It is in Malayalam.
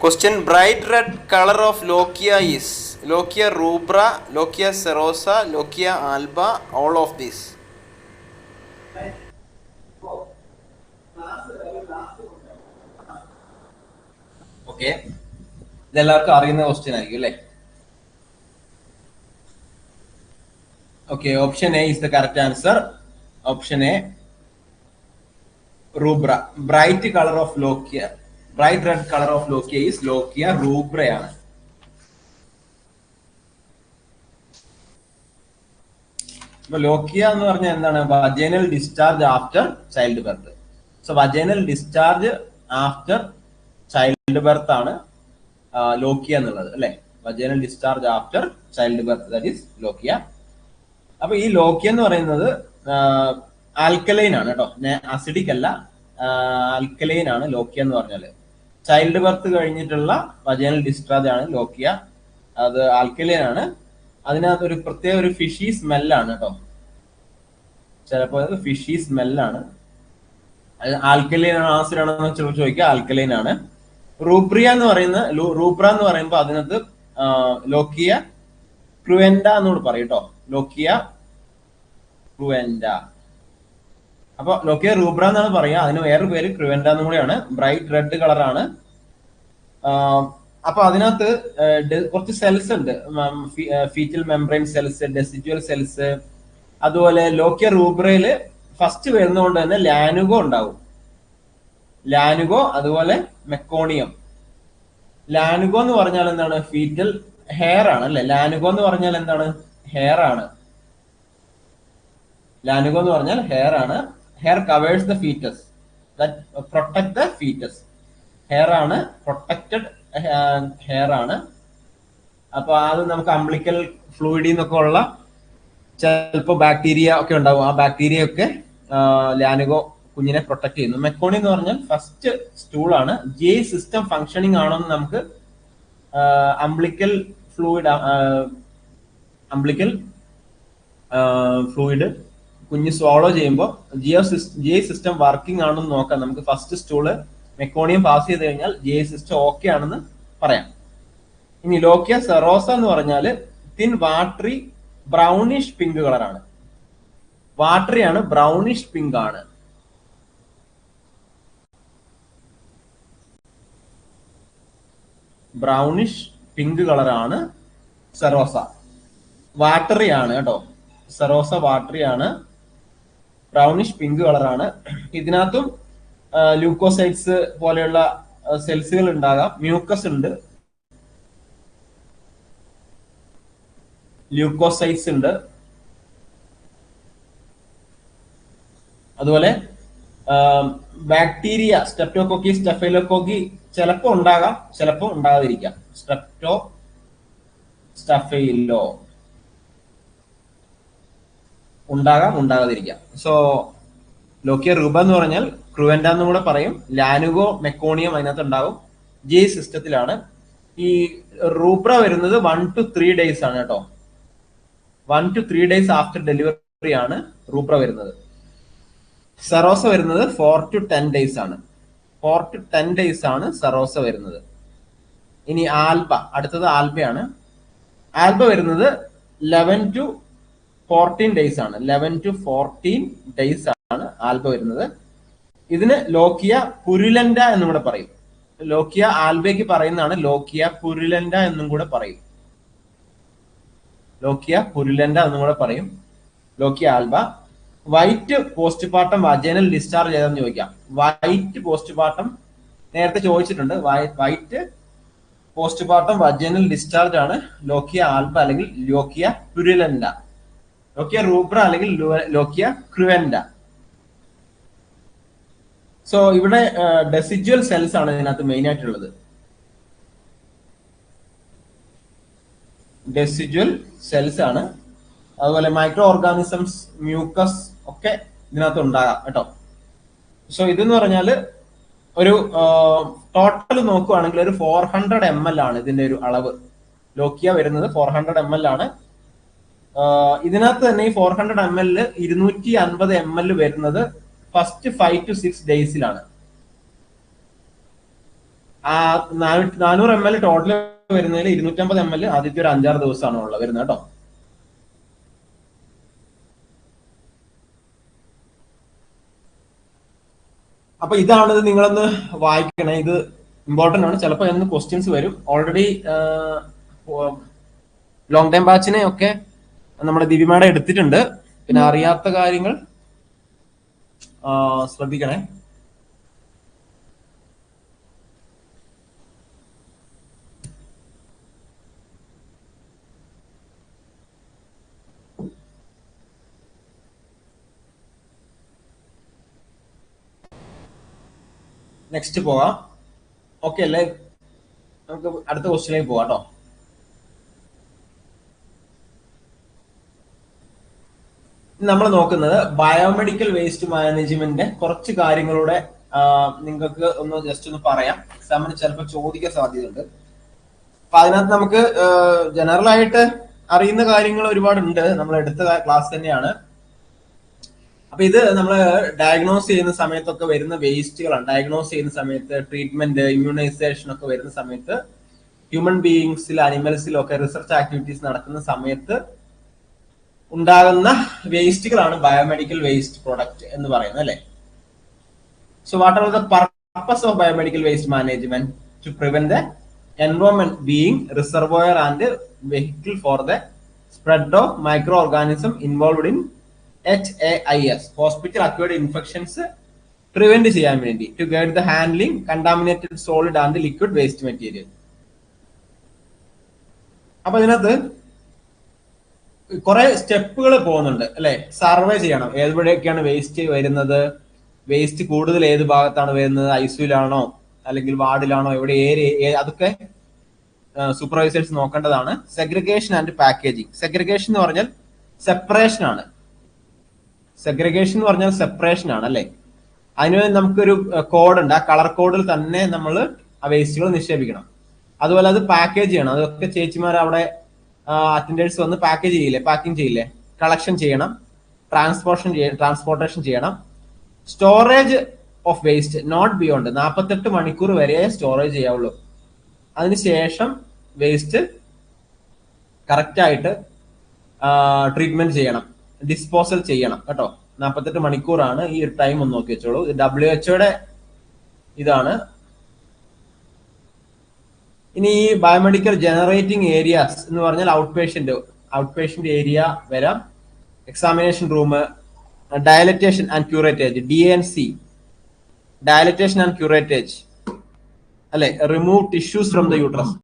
Question bright red colour of lochia is lochia rubra lochia serosa lochia alba all of these okay ഇതെല്ലാവർക്കും അറിയുന്ന ക്വസ്റ്റ്യൻ ആയിരിക്കും അല്ലേ? Okay option A is the correct answer option A rubra bright colour of lochia bright red colour of lochia is lochia റൂബ്രയാണ് ഇപ്പൊ ലോക്കിയ എന്ന് പറഞ്ഞാൽ എന്താണ്? Vaginal discharge after childbirth so vaginal discharge after childbirth ആണ് ലോക്കിയ എന്നുള്ളത് അല്ലെ? Vaginal discharge after childbirth that is lochia അപ്പൊ ഈ ലോക്കിയ എന്ന് പറയുന്നത് ആൽക്കലൈൻ ആണ് കേട്ടോ. അസിഡിക് അല്ല ആൽക്കലൈൻ ആണ് ലോക്കിയ എന്ന് പറഞ്ഞാൽ. ചൈൽഡ് ബർത്ത് കഴിഞ്ഞിട്ടുള്ള വജനൽ ഡിസ്ചാർജ് ആണ് ലോക്കിയ. അത് ആൽക്കലിയൻ ആണ് അതിനകത്ത് ഒരു പ്രത്യേക ഒരു ഫിഷി സ്മെല്ലാണ് കേട്ടോ. ചിലപ്പോൾ അത് ഫിഷി സ്മെല്ലാണ് ആൽക്കലൈൻ ആണ് ആസിഡ് ആണെന്ന് എന്ന് ചോദിക്കുക ആൽക്കലൈൻ ആണ് റൂബ്രിയ എന്ന് പറയുന്ന റൂപ്ര എന്ന് പറയുമ്പോൾ അതിനകത്ത് ലോക്കിയ ക്രുവെൻഡ എന്നോട് പറയും കേട്ടോ. ലോക്കിയ ക്രുവെൻഡ. അപ്പൊ നോക്കിയ റൂബ്ര എന്നാണ് പറയാ അതിന് വേറെ പേര് ക്രിവെൻഡ എന്നും കൂടിയാണ്. ബ്രൈറ്റ് റെഡ് കളറാണ് അപ്പൊ അതിനകത്ത് കുറച്ച് സെൽസ് ഉണ്ട്. Fetal membrane cells decidual cells അതുപോലെ ലോക്കിയ റൂബ്രയിൽ ഫസ്റ്റ് വരുന്നതുകൊണ്ട് തന്നെ ലാനുഗോ ഉണ്ടാവും. ലാനുഗോ അതുപോലെ മെക്കോണിയം. ലാനുഗോ എന്ന് പറഞ്ഞാൽ എന്താണ്? ഫീറ്റൽ ഹെയർ ആണ് അല്ലെ? ലാനുഗോ എന്ന് പറഞ്ഞാൽ എന്താണ്? ഹെയർ ആണ്. ലാനുഗോ എന്ന് പറഞ്ഞാൽ ഹെയർ ആണ്. Hair covers the fetus protect the fetus hair ആണ് പ്രൊട്ടക്റ്റഡ് ഹെയർ ആണ്. അപ്പൊ അത് നമുക്ക് അംബ്ലിക്കൽ ഫ്ലൂയിഡിൽ നിന്നൊക്കെ ഉള്ള ചിലപ്പോൾ ബാക്ടീരിയ ഒക്കെ ഉണ്ടാവും. ആ ബാക്ടീരിയ ഒക്കെ ലാനുഗോ കുഞ്ഞിനെ പ്രൊട്ടക്ട് ചെയ്യുന്നു. മെക്കോണി എന്ന് പറഞ്ഞാൽ ഫസ്റ്റ് സ്റ്റൂൾ ആണ്. ജെ സിസ്റ്റം ഫങ്ഷനിങ് ആണോ എന്ന് നമുക്ക് അംബ്ലിക്കൽ ഫ്ലൂയിഡ് അംബ്ലിക്കൽ ഫ്ലൂയിഡ് കുഞ്ഞ് സ്വാളോ ചെയ്യുമ്പോൾ GI system G system working ആണെന്ന് നോക്കാം. നമുക്ക് ഫസ്റ്റ് സ്റ്റൂൾ മെക്കോണിയം പാസ് ചെയ്ത് കഴിഞ്ഞാൽ ജി സിസ്റ്റം ഓക്കെ ആണെന്ന് പറയാം. ഇനി ലോക്കിയ സെറോസ എന്ന് പറഞ്ഞാൽ തിൻ വാട്ടറി ബ്രൗണിഷ് പിങ്ക് കളറാണ് വാട്ടറി ആണ് ബ്രൗണിഷ് പിങ്ക് ആണ്. ബ്രൗണിഷ് പിങ്ക് കളറാണ് സെറോസ വാട്ടറി ആണ് കേട്ടോ. സെറോസ വാട്ടറി ആണ്. ബ്രൗണിഷ് പിങ്ക് കളറാണ് ഇതിനകത്തും ലൂക്കോസൈറ്റ്സ് പോലെയുള്ള സെൽസുകൾ ഉണ്ടാകാം. മ്യൂക്കസ് ഉണ്ട്. ലൂക്കോസൈറ്റ്സ് ഉണ്ട്. അതുപോലെ ബാക്ടീരിയ സ്റ്റെപ്റ്റോകോക്കി സ്റ്റെഫൈലോകോക്കി ചിലപ്പോൾ ഉണ്ടാകാം ചിലപ്പോൾ ഉണ്ടാകാതിരിക്കാം. സ്റ്റെപ്റ്റോ സ്റ്റഫൈലോ ഉണ്ടാകാം ഉണ്ടാകാതിരിക്കാം. സോ ലോക്കിയ റൂബ എന്ന് പറഞ്ഞാൽ ക്രുവെൻഡ എന്ന് കൂടെ പറയും. ലാനുഗോ മെക്കോണിയം അതിനകത്ത് ഉണ്ടാവും ജി സിസ്റ്റത്തിലാണ് ഈ റൂബ്ര വരുന്നത് വൺ ടു ത്രീ ഡേയ്സ് ആണ് കേട്ടോ. One to three days after delivery ആണ് റൂബ്ര വരുന്നത്. സെറോസ വരുന്നത് ഫോർ ടു ടെൻ ഡേയ്സ് ആണ്. ഫോർ ടു ടെൻ ഡേയ്സ് ആണ് സെറോസ വരുന്നത്. ഇനി ആൽബ അടുത്തത് ആൽബയാണ്. ആൽബ വരുന്നത് ലെവൻ ടു ഫോർട്ടീൻ ഡേയ്സ് ആണ്. ലെവൻ ടു ഫോർട്ടീൻ ഡേയ്സ് ആണ് ആൽബ വരുന്നത്. ഇതിന് ലോക്കിയ പുരുലൻഡ എന്നും കൂടെ പറയും. ലോക്കിയ ആൽബയ്ക്ക് പറയുന്നതാണ് ലോക്കിയ പുരുലൻഡ എന്നും കൂടെ പറയും. ലോക്കിയ പുരുലൻഡ എന്നും കൂടെ പറയും. Lochia alba. White post postpartum vaginal discharge ചെയ്തെന്ന് ചോദിക്കാം. വൈറ്റ് പോസ്റ്റ് പോസ്റ്റ്പാർട്ടം നേരത്തെ ചോദിച്ചിട്ടുണ്ട്. White post postpartum vaginal discharge ആണ് ലോക്കിയ ആൽബ അല്ലെങ്കിൽ ലോക്കിയ പുരുലൻഡ. ലോക്കിയ റൂബ്ര അല്ലെങ്കിൽ ലോക്കിയ ക്രുവൻഡ. സോ ഇവിടെ ഡെസിജ്വൽ സെൽസ് ആണ് ഇതിനകത്ത് മെയിൻ ആയിട്ടുള്ളത്. ഡെസിജ്വൽ സെൽസ് ആണ്. അതുപോലെ മൈക്രോ ഓർഗാനിസംസ് മ്യൂക്കസ് ഒക്കെ ഇതിനകത്ത് ഉണ്ടാകാം കേട്ടോ. സോ ഇതെന്ന് പറഞ്ഞാൽ ഒരു ടോട്ടൽ നോക്കുവാണെങ്കിൽ ഒരു ഫോർ ഹൺഡ്രഡ് എം എൽ ആണ് ഇതിന്റെ ഒരു അളവ്. ലോക്കിയ വരുന്നത് ഫോർ ഹൺഡ്രഡ് എം എൽ ആണ്. ഇതിനകത്ത് തന്നെ ഈ ഫോർ ഹൺഡ്രഡ് എം എൽ ഇരുന്നൂറ്റി അൻപത് എം എൽ വരുന്നത് ഫസ്റ്റ് ഫൈവ് ടു സിക്സ് ഡേയ്സിലാണ് ആ നാനൂറ് എം എൽ ടോട്ടൽ വരുന്നതിൽ ഇരുന്നൂറ്റമ്പത് എം എൽ ആദ്യത്തെ ഒരു അഞ്ചാറ് ദിവസമാണ് ഉള്ളത് വരുന്നത് കേട്ടോ. അപ്പൊ ഇതാണ് ഇത് നിങ്ങളൊന്ന് വായിക്കണേ. ഇത് ഇമ്പോർട്ടന്റ് ആണ്. ചിലപ്പോൾ എന്ന് ക്വസ്റ്റ്യൻസ് വരും. ഓൾറെഡി ലോങ് ടൈം ബാച്ചിനെ ഒക്കെ നമ്മുടെ ദിവ്യമേട എടുത്തിട്ടുണ്ട്. പിന്നെ അറിയാത്ത കാര്യങ്ങൾ ശ്രദ്ധിക്കണേ. നെക്സ്റ്റ് പോവാം. ഓക്കെ അല്ലേ? നമുക്ക് അടുത്ത ക്വസ്റ്റ്യനിലേക്ക് പോവാം കേട്ടോ. നമ്മൾ നോക്കുന്നത് ബയോമെഡിക്കൽ വേസ്റ്റ് മാനേജ്മെന്റിന്റെ കുറച്ച് കാര്യങ്ങളുടെ നിങ്ങൾക്ക് ഒന്ന് ജസ്റ്റ് ഒന്ന് പറയാം. എക്സാമിന് ചിലപ്പോൾ ചോദിക്കാൻ സാധ്യതയുണ്ട്. അപ്പൊ അതിനകത്ത് നമുക്ക് ജനറൽ ആയിട്ട് അറിയുന്ന കാര്യങ്ങൾ ഒരുപാടുണ്ട്. നമ്മൾ എടുത്ത ക്ലാസ് തന്നെയാണ്. അപ്പൊ ഇത് നമ്മൾ ഡയഗ്നോസ് ചെയ്യുന്ന സമയത്തൊക്കെ വരുന്ന വേസ്റ്റുകളാണ് ഡയഗ്നോസ് ചെയ്യുന്ന സമയത്ത് ട്രീറ്റ്മെന്റ് ഇമ്മ്യൂണൈസേഷൻ ഒക്കെ വരുന്ന സമയത്ത് ഹ്യൂമൻ ബീയിങ്സിൽ അനിമൽസിലും ഒക്കെ റിസർച്ച് ആക്ടിവിറ്റീസ് നടക്കുന്ന സമയത്ത് ഉണ്ടാകുന്ന വേസ്റ്റുകളാണ് ബയോമെഡിക്കൽ വേസ്റ്റ് പ്രൊഡക്റ്റ് എന്ന് പറയുന്നത് അല്ലെ? So what are the purpose of biomedical waste management to prevent the environment being reservoir and vehicle for the spread of microorganism involved in H A I S hospital acquired infections prevent ചെയ്യാൻ വേണ്ടി to guide the handling contaminated solid and liquid waste material അപ്പൊ ഇതിനകത്ത് കുറെ സ്റ്റെപ്പുകൾ പോകുന്നുണ്ട് അല്ലെ? സർവേ ചെയ്യണം. ഏതുവഴിയൊക്കെയാണ് വേസ്റ്റ് വരുന്നത്? വേസ്റ്റ് കൂടുതൽ ഏത് ഭാഗത്താണ് വരുന്നത്? ഐസിയുലാണോ? അല്ലെങ്കിൽ വാർഡിലാണോ? എവിടെ ഏരിയ? അതൊക്കെ സൂപ്പർവൈസേഴ്സ് നോക്കേണ്ടതാണ്. സെഗ്രിഗേഷൻ ആൻഡ് പാക്കേജിങ് സെഗ്രിഗേഷൻ എന്ന് പറഞ്ഞാൽ സെപ്പറേഷൻ ആണ്. സെഗ്രിഗേഷൻ എന്ന് പറഞ്ഞാൽ സെപ്പറേഷൻ ആണ് അല്ലെ? അതിനുവേണ്ടി നമുക്കൊരു കോഡ് ഉണ്ട്. ആ കളർ കോഡിൽ തന്നെ നമ്മൾ ആ വേസ്റ്റുകൾ നിക്ഷേപിക്കണം. അതുപോലെ അത് പാക്കേജ് ചെയ്യണം. അതൊക്കെ ചേച്ചിമാർ അവിടെ അറ്റൻഡേഴ്സ് വന്ന് പാക്കേജ് ചെയ്യില്ലേ? പാക്കിംഗ് ചെയ്യില്ലേ? കളക്ഷൻ ചെയ്യണം. ട്രാൻസ്പോർട്ടേഷൻ ട്രാൻസ്പോർട്ടേഷൻ ചെയ്യണം. Storage of waste not beyond നാൽപ്പത്തെട്ട് മണിക്കൂർ വരെ സ്റ്റോറേജ് ചെയ്യാവുള്ളൂ. അതിനുശേഷം വേസ്റ്റ് കറക്റ്റ് ആയിട്ട് ട്രീറ്റ്മെന്റ് ചെയ്യണം. ഡിസ്പോസൽ ചെയ്യണം കേട്ടോ. നാൽപ്പത്തെട്ട് മണിക്കൂറാണ് ഈ ഒരു ടൈം ഒന്ന് നോക്കി വെച്ചോളൂ. ഡബ്ല്യു എച്ച്ഒയുടെ ഇതാണ് ഇനി ഈ ബയോമെഡിക്കൽ ജനറേറ്റിംഗ് ഏരിയാസ് എന്ന് പറഞ്ഞാൽ out patient out patient area വരാം examination room dilatation and curettage D and C dilatation and curettage അല്ലെ? Remove tissues from the uterus